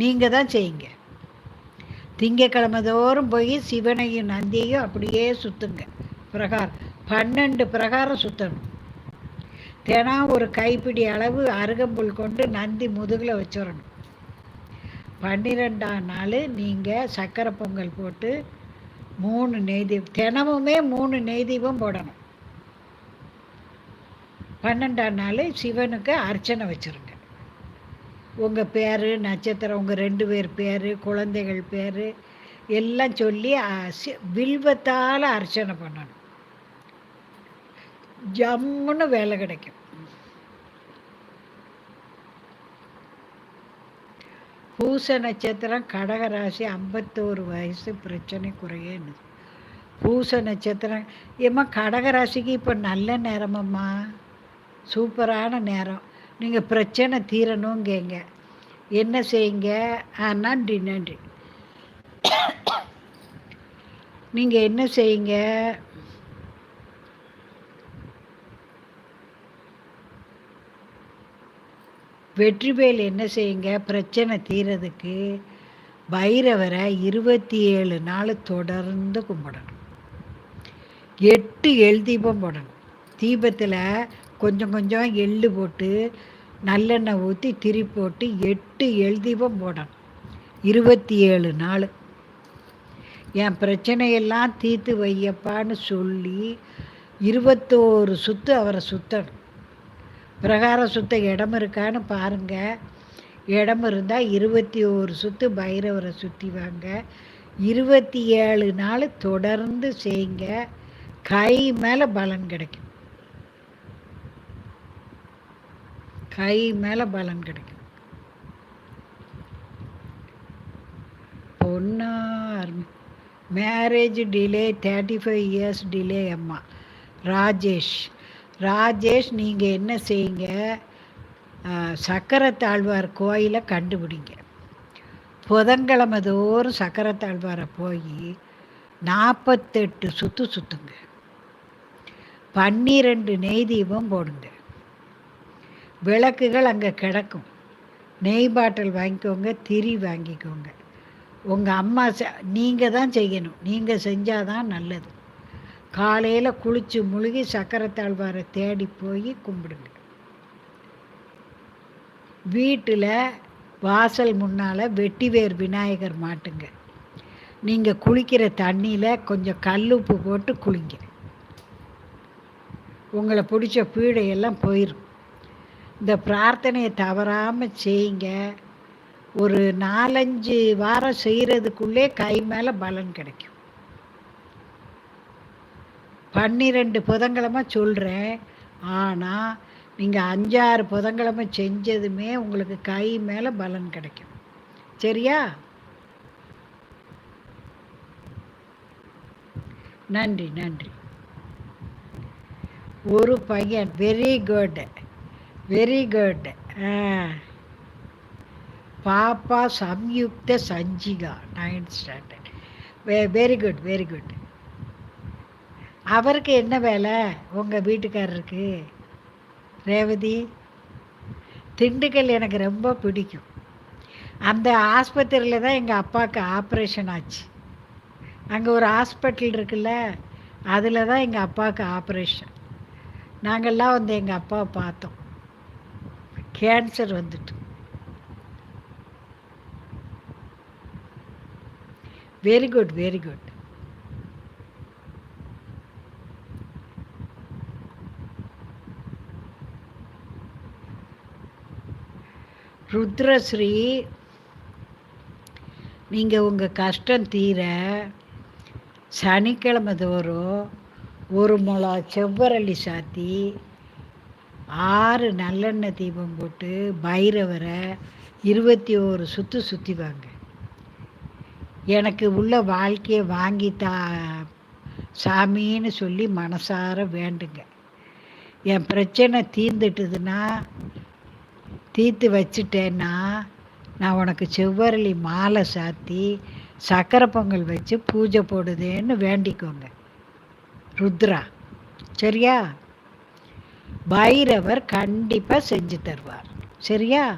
நீங்கள் தான் செய்யுங்க. திங்கக்கிழமை தோறும் போய் சிவனையும் நந்தியையும் அப்படியே சுற்றுங்க பிரகாரம் பன்னெண்டு பிரகாரம் சுற்றணும் தினம் ஒரு கைப்பிடி அளவு அருகம்புல் கொண்டு நந்தி முதுகில் வச்சிடணும். பன்னிரெண்டாம் நாள் நீங்கள் சக்கரை பொங்கல் போட்டு மூணு நெய்தீபம் தினமுமே மூணு நெய் தீபம் போடணும். பன்னெண்டாம் நாள் சிவனுக்கு அர்ச்சனை வச்சிடணும். உங்கள் பேர் நட்சத்திரம் உங்கள் ரெண்டு பேர் பேர் குழந்தைகள் பேர் எல்லாம் சொல்லி வில்வத்தால் அர்ச்சனை பண்ணணும். ஜம்முன்னு வேலை கிடைக்கும். பூச நட்சத்திரம் கடகராசி ஐம்பத்தோரு வயசு பிரச்சனை குறையன்னு. பூச நட்சத்திரம் ஏம்மா கடகராசிக்கு இப்போ நல்ல நேரமம்மா. சூப்பரான நேரம். நீங்கள் பிரச்சனை தீரணுங்கங்க என்ன செய்யுங்க? ஆ நன்றி நன்றி. நீங்கள் என்ன செய்யுங்க? வெற்றிவேல் என்ன செய்யுங்க? பிரச்சனை தீரதுக்கு பைரவரை இருபத்தி ஏழு நாள் தொடர்ந்து கும்பிடணும். எட்டு எள் தீபம் போடணும். தீபத்தில் கொஞ்சம் கொஞ்சம் எள்ளு போட்டு நல்லெண்ணெய் ஊற்றி திரி போட்டு எட்டு எழுதிவும் போடணும். இருபத்தி ஏழு நாள். என் பிரச்சனையெல்லாம் தீர்த்து வையப்பான்னு சொல்லி இருபத்தோரு சுற்று அவரை சுற்றணும் பிரகார சுத்த இடம் இருக்கான்னு பாருங்கள் இடம் இருந்தால் இருபத்தி ஓரு சுற்று பைரவரை சுற்றி வாங்க. இருபத்தி ஏழு நாள் தொடர்ந்து செய்யுங்க கை மேலே பலன் கிடைக்கும். கை மேலே பலன் கிடைக்கும். பொண்ணார் marriage delay thirty five years delay அம்மா. ராஜேஷ் ராஜேஷ் நீங்கள் என்ன செய்யுங்க? சக்கரத்தாழ்வார் கோயிலை கண்டுபிடிங்க. புதன்கிழமை தோறும் சக்கரத்தாழ்வாரை போய் நாற்பத்தெட்டு சுற்று சுற்றுங்க பன்னிரெண்டு நெய் தீபம் போடுங்க. விளக்குகள் அங்கே கிடக்கும். நெய் பாட்டில் வாங்கிக்கோங்க திரி வாங்கிக்கோங்க. உங்கள் அம்மா செ நீங்கள் தான் செய்யணும். நீங்கள் செஞ்சால் தான் நல்லது. காலையில் குளித்து முழுகி சக்கரத்தாழ்வாரை தேடி போய் கும்பிடுங்க. வீட்டில் வாசல் முன்னால் வெட்டிவேர் விநாயகர் மாட்டுங்க. நீங்கள் குளிக்கிற தண்ணியில் கொஞ்சம் கல்லுப்பு போட்டு குளிங்க. உங்களை பிடிச்ச பீடையெல்லாம் போயிடும் இந்த பிரார்த்தனையை தவறாமல் செய்யுங்க. ஒரு நாலஞ்சு வாரம் செய்கிறதுக்குள்ளே கை மேலே பலன் கிடைக்கும். பன்னிரெண்டு புதன்கிழமை சொல்கிறேன் ஆனால் நீங்கள் அஞ்சாறு புதன்கிழமை செஞ்சதுமே உங்களுக்கு கை மேலே பலன் கிடைக்கும். சரியா? நன்றி நன்றி. ஒரு பையன் வெரி குட் வெரி குட் பாப்பா Samyuktha Sanjika ninth standard very very good very good அவருக்கு என்ன வேலை? உங்கள் வீட்டுக்காரருக்கு? ரேவதி திண்டுக்கல் எனக்கு ரொம்ப பிடிக்கும். அந்த ஆஸ்பத்திரியில் தான் எங்கள் அப்பாவுக்கு ஆப்ரேஷன் ஆச்சு. அங்கே ஒரு ஹாஸ்பிட்டல் இருக்குல்ல அதில் தான் எங்கள் அப்பாவுக்கு ஆப்ரேஷன் நாங்கள்லாம் வந்து எங்கள் அப்பாவை பார்த்தோம். கேன்சர் வந்துட்டு. Very good very good Rudrashree நீங்கள் உங்கள் கஷ்டம் தீர சனிக்கிழமை தோறும் ஒரு முளா செவ்வரளி சாத்தி ஆறு நல்லெண்ணெய் தீபம் போட்டு பைரவரை இருபத்தி ஓரு சுற்று சுற்றி வாங்க எனக்கு உள்ள வாழ்க்கையை வாங்கி தா சாமின்னு சொல்லி மனசார வேண்டுங்க. என் பிரச்சனை தீர்ந்துட்டுதுன்னா தீர்த்து வச்சுட்டேன்னா நான் உனக்கு செவ்வரளி மாலை சாத்தி சக்கரை பொங்கல் வச்சு பூஜை போடுதேன்னு வேண்டிக்கோங்க. ருத்ரா சரியா? பைரவர் கண்டிப்பாக செஞ்சு தருவார். சரியா?